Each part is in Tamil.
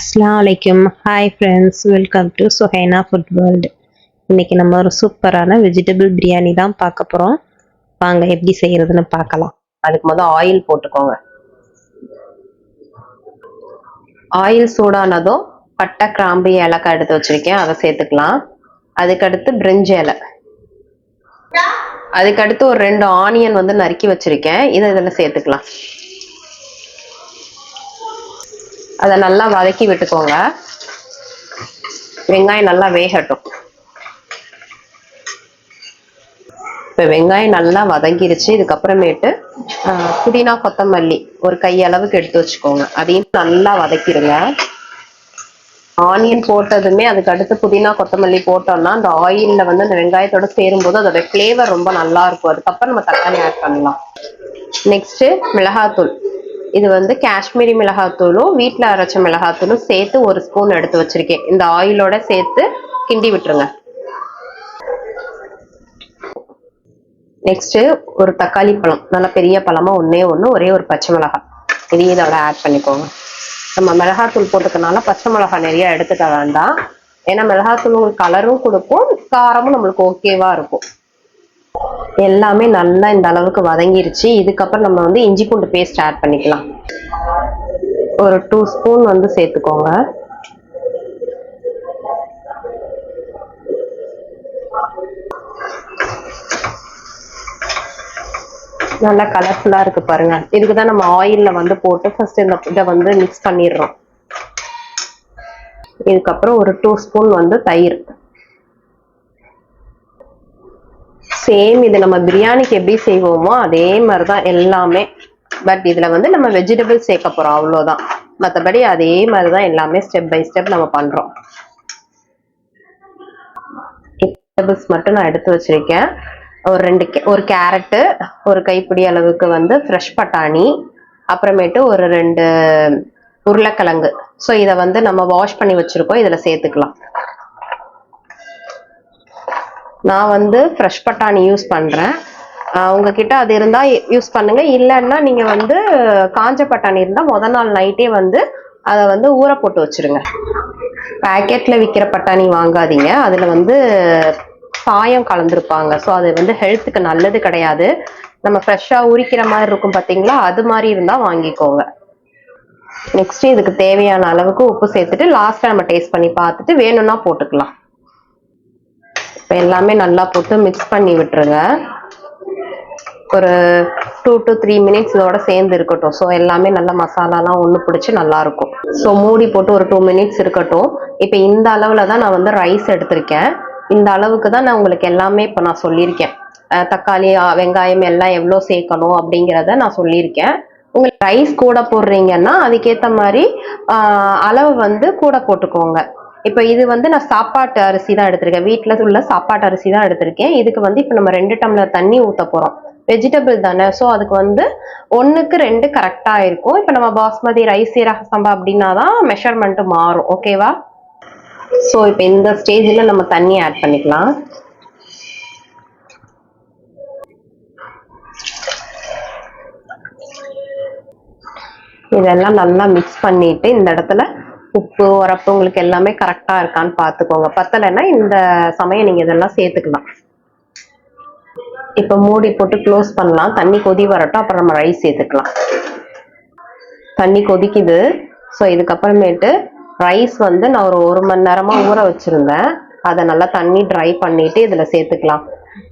அஸ்லாம் வலைக்கும் hi friends welcome to Suhaina food world இன்றைக்கி நம்ம ஒரு சூப்பரான வெஜிடபிள் பிரியாணி தான் பார்க்க போகிறோம் வாங்க எப்படி செய்கிறதுன்னு பார்க்கலாம். அதுக்கு முதல் ஆயில் போட்டுக்கோங்க. ஆயில் சூடானதும் பட்டை கிராம்பு ஏலக்காய் எடுத்து வச்சிருக்கேன். அதை சேர்த்துக்கலாம். அதுக்கடுத்து பிரிஞ்சு இலை. அதுக்கடுத்து ஒரு ரெண்டு ஆனியன் வந்து நறுக்கி வச்சிருக்கேன். இதை இதில் சேர்த்துக்கலாம். அதை நல்லா வதக்கி விட்டுக்கோங்க. வெங்காயம் நல்லா வேகட்டும். இப்போ வெங்காயம் நல்லா வதங்கிருச்சு. இதுக்கப்புறமேட்டு புதினா கொத்தமல்லி ஒரு கையளவுக்கு எடுத்து வச்சுக்கோங்க. அதையும் நல்லா வதக்கிடுங்க. ஆனியன் போட்டதுமே அதுக்கு அடுத்து புதினா கொத்தமல்லி போட்டோம்னா அந்த ஆயில்ல வந்து அந்த வெங்காயத்தோட சேரும்போது அதோட ஃப்ளேவர் ரொம்ப நல்லா இருக்கும். அதுக்கப்புறம் நம்ம தக்காளி ஆட் பண்ணலாம். நெக்ஸ்ட் மிளகாத்தூள். இது வந்து காஷ்மீரி மிளகாத்தூளும் வீட்டில் அரைச்ச மிளகாத்தூளும் சேர்த்து ஒரு ஸ்பூன் எடுத்து வச்சிருக்கேன். இந்த ஆயிலோட சேர்த்து கிண்டி விட்டுருங்க. நெக்ஸ்ட் ஒரு தக்காளி பழம். நல்ல பெரிய பழமா ஒன்றே ஒன்று ஒரே ஒரு பச்சை மிளகாய் இதையும் இதோட ஆட் பண்ணிக்கோங்க. நம்ம மிளகாத்தூள் போட்டுக்கனால பச்சை மிளகாய் நிறைய எடுத்துக்க வேண்டாம். ஏன்னா மிளகாத்தூள் கலரும் கொடுக்கும் காரமும் நம்மளுக்கு ஓகேவா இருக்கும். எல்லாமே நல்லா இந்த அளவுக்கு வதங்கிருச்சு. இதுக்கப்புறம் நம்ம வந்து இஞ்சி பூண்டு பேஸ்ட் ஆட் பண்ணிக்கலாம். ஒரு டூ ஸ்பூன் வந்து சேர்த்துக்கோங்க. நல்லா கலர்ஃபுல்லா இருக்கு பாருங்க. இதுக்கு தான் நம்ம ஆயில்ல வந்து போட்டு ஃபர்ஸ்ட் இந்த இதை வந்து மிக்ஸ் பண்ணிடுறோம். இதுக்கப்புறம் ஒரு டூ ஸ்பூன் வந்து தயிர். சேம் இது நம்ம பிரியாணிக்கு எப்படி செய்வோமோ அதே மாதிரி தான் எல்லாமே. பட் இதுல வந்து நம்ம வெஜிடபிள் சேர்க்க போறோம் அவ்வளோதான் மற்றபடி அதே மாதிரி தான் எல்லாமே ஸ்டெப் பை ஸ்டெப் நம்ம பண்றோம். வெஜிடபிள்ஸ் மட்டும் நான் எடுத்து வச்சிருக்கேன். ஒரு ரெண்டு ஒரு கேரட்டு ஒரு கைப்பிடி அளவுக்கு வந்து ஃப்ரெஷ் பட்டாணி அப்புறமேட்டு ஒரு ரெண்டு உருளைக்கிழங்கு. ஸோ இதை வந்து நம்ம வாஷ் பண்ணி வச்சிருக்கோம் இதில் சேர்த்துக்கலாம். நான் வந்து ஃப்ரெஷ் பட்டாணி யூஸ் பண்ணுறேன் உங்ககிட்ட அது இருந்தால் யூஸ் பண்ணுங்க. இல்லைன்னா நீங்கள் வந்து காஞ்ச பட்டாணி இருந்தால் முத நாள் நைட்டே வந்து அதை வந்து ஊற போட்டு வச்சுருங்க. பேக்கெட்டில் விற்கிற பட்டாணி வாங்காதீங்க. அதில் வந்து சாயம் கலந்துருப்பாங்க. ஸோ அது வந்து ஹெல்த்துக்கு நல்லது கிடையாது. நம்ம ஃப்ரெஷ்ஷாக உரிக்கிற மாதிரி இருக்கும் பார்த்தீங்களா அது மாதிரி இருந்தால் வாங்கிக்கோங்க. நெக்ஸ்ட் இதுக்கு தேவையான அளவுக்கு உப்பு சேர்த்துட்டு லாஸ்ட்டாக நம்ம டேஸ்ட் பண்ணி பார்த்துட்டு வேணும்னா போட்டுக்கலாம். இப்போ எல்லாமே நல்லா போட்டு மிக்ஸ் பண்ணி விட்டுருங்க. ஒரு டூ டு த்ரீ மினிட்ஸ் இதோட சேர்ந்து இருக்கட்டும். ஸோ எல்லாமே நல்லா மசாலாலாம் ஒன்று பிடிச்சி நல்லாயிருக்கும் ஸோ மூடி போட்டு ஒரு டூ மினிட்ஸ் இருக்கட்டும். இப்போ இந்த அளவில் தான் நான் வந்து ரைஸ் எடுத்திருக்கேன். இந்த அளவுக்கு தான் நான் உங்களுக்கு எல்லாமே இப்போ நான் சொல்லியிருக்கேன். தக்காளி வெங்காயம் எல்லாம் எவ்வளோ சேர்க்கணும் அப்படிங்கிறத நான் சொல்லியிருக்கேன். உங்களுக்கு ரைஸ் கூட போடுறீங்கன்னா அதுக்கேற்ற மாதிரி அளவு வந்து கூட போட்டுக்கோங்க. இப்போ இது வந்து நான் சாப்பாட்டு அரிசி தான் எடுத்திருக்கேன். வீட்டில் உள்ள சாப்பாட்டு அரிசி தான் எடுத்திருக்கேன். இதுக்கு வந்து இப்போ நம்ம ரெண்டு டம்ளர் தண்ணி ஊற்ற போகிறோம் வெஜிடபிள் தானே. ஸோ அதுக்கு வந்து ஒன்றுக்கு ரெண்டு கரெக்டாக இருக்கும். இப்போ நம்ம பாஸ்மதி ரைஸ் சீரக சம்பா அப்படின்னா தான் மெஷர்மெண்ட்டு மாறும் ஓகேவா ஸோ இப்போ இந்த ஸ்டேஜில் நம்ம தண்ணி ஆட் பண்ணிக்கலாம். இதெல்லாம் நல்லா மிக்ஸ் பண்ணிட்டு இந்த இடத்துல உப்பு உரப்பு உங்களுக்கு எல்லாமே கரெக்டா இருக்கான்னு பார்த்துக்கோங்க பத்தலைன்னா இந்த சமயம் நீங்க இதெல்லாம் சேர்த்துக்கலாம். இப்போ மூடி போட்டு க்ளோஸ் பண்ணலாம். தண்ணி கொதி வரட்டும் அப்புறம் நம்ம ரைஸ் சேர்த்துக்கலாம். தண்ணி கொதிக்குது. ஸோ இதுக்கப்புறமேட்டு ரைஸ் வந்து நான் ஒரு ஒரு மணி நேரமா ஊற வச்சிருந்தேன். அதை நல்லா தண்ணி ட்ரை பண்ணிட்டு இதுல சேர்த்துக்கலாம்.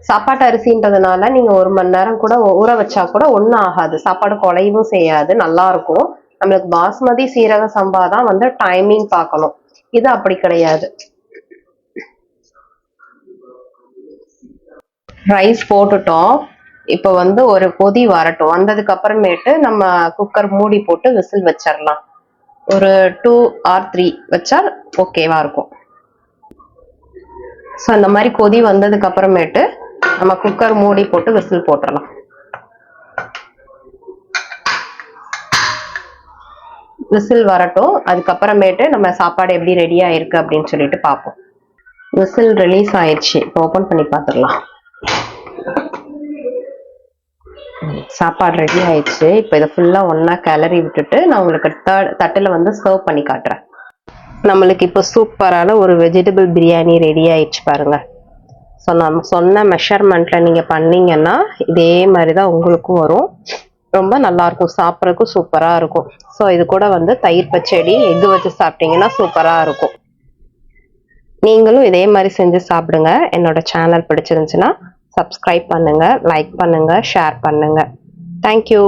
சாப்பாட்டு அரிசின்றதுனால நீங்க ஒரு மணி நேரம் கூட ஊற வச்சா கூட ஒன்றும் ஆகாது. சாப்பாடு குலையவும் செய்யாது. நல்லா இருக்கும். நம்மளுக்கு பாஸ்மதி சீரக சம்பா தான் வந்து டைமிங் பார்க்கணும். இது அப்படி கிடையாது. ரைஸ் போட்டுட்டோம். இப்போ வந்து ஒரு கொதி வரட்டும். வந்ததுக்கு அப்புறமேட்டு நம்ம குக்கர் மூடி போட்டு விசில் வச்சிடலாம் ஒரு டூ ஆர் த்ரீ வச்சா ஓகேவா இருக்கும். ஸோ அந்த மாதிரி கொதி வந்ததுக்கு அப்புறமேட்டு நம்ம குக்கர் மூடி போட்டு விசில் போட்டுடலாம் விசில் வரட்டும். அதுக்கப்புறமேட்டு நம்ம சாப்பாடு எப்படி ரெடி ஆயிருக்கு அப்படின்னு சொல்லிட்டு பார்ப்போம். விசில் ரிலீஸ் ஆயிடுச்சு. இப்போ ஓப்பன் பண்ணி பார்த்துடலாம். சாப்பாடு ரெடி ஆயிடுச்சு. இப்போ இதை ஃபுல்லாக ஒன்றா கிளறி விட்டுட்டு நான் உங்களுக்கு தேர்ட் தட்டில் வந்து சர்வ் பண்ணி காட்டுறேன். நம்மளுக்கு இப்போ சூப்பரான ஒரு வெஜிடபிள் பிரியாணி ரெடி ஆயிடுச்சு பாருங்க. ஸோ நம்ம சொன்ன மெஷர்மெண்ட்டில் நீங்கள் பண்ணீங்கன்னா இதே மாதிரி தான் உங்களுக்கும் வரும். ரொம்ப நல்லா இருக்கும் சாப்பிட்றதுக்கும் சூப்பராக இருக்கும். ஸோ இது கூட வந்து தயிர் பச்சடி எக்கு வச்சு சாப்பிட்டீங்கன்னா சூப்பராக இருக்கும். நீங்களும் இதே மாதிரி செஞ்சு சாப்பிடுங்க. என்னோட சேனல் பிடிச்சிருந்துச்சுன்னா சப்ஸ்கிரைப் பண்ணுங்க லைக் பண்ணுங்க ஷேர் பண்ணுங்க. தேங்க்யூ